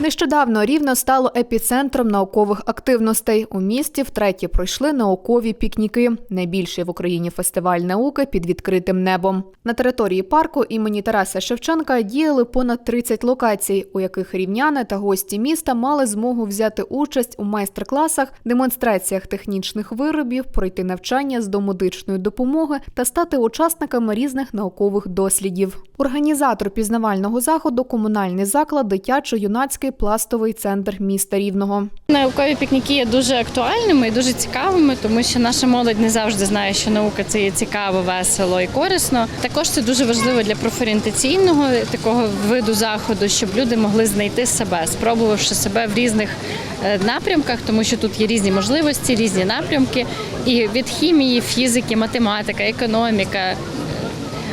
Нещодавно рівно стало епіцентром наукових активностей. У місті втретє пройшли наукові пікніки. Найбільший в Україні фестиваль науки під відкритим небом. На території парку імені Тараса Шевченка діяли понад 30 локацій, у яких рівняни та гості міста мали змогу взяти участь у майстер-класах, демонстраціях технічних виробів, пройти навчання з домедичної допомоги та стати учасниками різних наукових дослідів. Організатор пізнавального заходу комунальний заклад дитячо-юнацький пластовий центр міста Рівного. Наукові пікніки є дуже актуальними і дуже цікавими, тому що наша молодь не завжди знає, що наука це є цікаво, весело і корисно. Також це дуже важливо для профорієнтаційного такого виду заходу, щоб люди могли знайти себе, спробувавши себе в різних е, напрямках, тому що тут є різні можливості, різні напрямки. І від хімії, фізики, математика, економіка.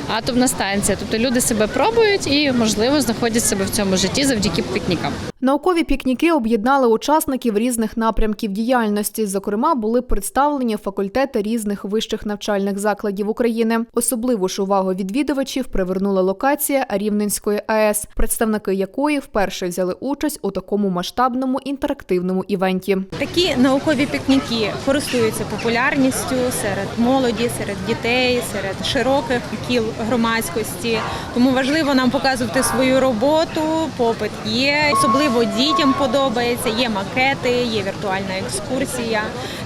Атомна станція, тобто люди себе пробують і можливо знаходять себе в цьому житті завдяки пікнікам. Наукові пікніки об'єднали учасників різних напрямків діяльності. Зокрема, були представлені факультети різних вищих навчальних закладів України. Особливу ж увагу відвідувачів привернула локація Рівненської АЕС, представники якої вперше взяли участь у такому масштабному інтерактивному івенті. Такі наукові пікніки користуються популярністю серед молоді, серед дітей, серед широких кіл громадськості. Тому важливо нам показувати свою роботу. Попит є. Особливо дітям подобається. Є макети, є віртуальна екскурсія.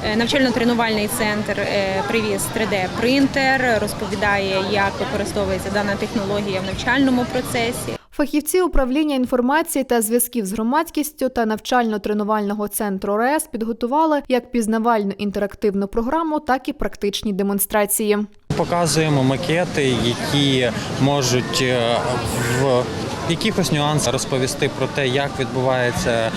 Е, Навчально-тренувальний центр е, привіз 3D-принтер, розповідає, як використовується дана технологія в навчальному процесі. Фахівці управління інформації та зв'язків з громадськістю та навчально-тренувального центру РЕС підготували як пізнавальну інтерактивну програму, так і практичні демонстрації. Показуємо макети, які можуть е, в якихось нюансах розповісти про те, як відбувається е,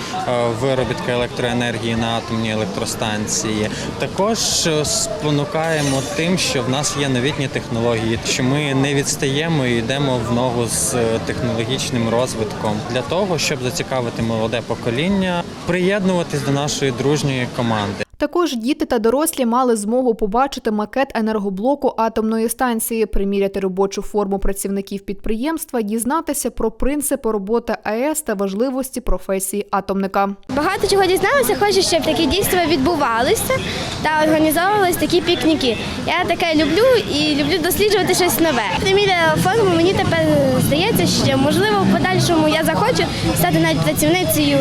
виробітка електроенергії на атомній електростанції. Також е, спонукаємо тим, що в нас є новітні технології, що ми не відстаємо і йдемо в ногу з е, технологічним розвитком для того, щоб зацікавити молоде покоління, приєднуватись до нашої дружньої команди. Також діти та дорослі мали змогу побачити макет енергоблоку атомної станції, приміряти робочу форму працівників підприємства, дізнатися про принципи роботи АЕС та важливості професії атомника. Багато чого дізналася, хочу, щоб такі дійства відбувалися та організовувалися такі пікніки. Я таке люблю і люблю досліджувати щось нове. Приміряла форму, мені тепер здається, що можливо в подальшому я захочу стати навіть працівницею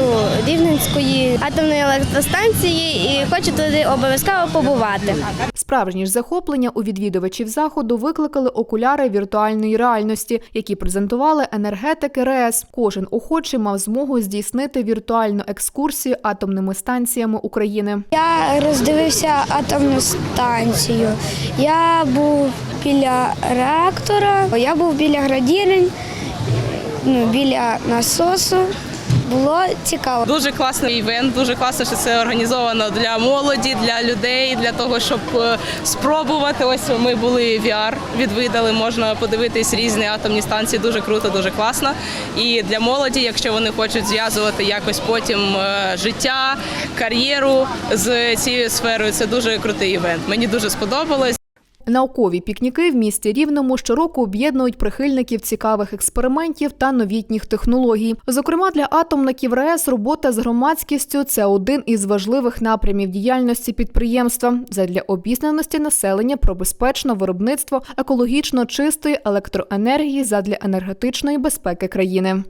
Рівненської атомної електростанції і хочу туди обов'язково побувати. Справжні ж захоплення у відвідувачів заходу викликали окуляри віртуальної реальності, які презентували енергетики РЕС. Кожен охочий мав змогу здійснити віртуальну екскурсію атомними станціями України. Я роздивився атомну станцію. Я був біля реактора, я був біля градірень, ну, біля насосу. Було цікаво. Дуже класний івент, дуже класно, що це організовано для молоді, для людей, для того, щоб е, спробувати. Ось ми були VR, відвідали, можна подивитись різні атомні станції. Дуже круто, дуже класно. І для молоді, якщо вони хочуть зв'язувати якось потім е, життя, кар'єру з цією сферою, це дуже крутий івент. Мені дуже сподобалось. Наукові пікніки в місті Рівному щороку об'єднують прихильників цікавих експериментів та новітніх технологій. Зокрема, для атомників РЕС робота з громадськістю це один із важливих напрямів діяльності підприємства задля обізнаності населення про безпечне виробництво екологічно чистої електроенергії задля енергетичної безпеки країни.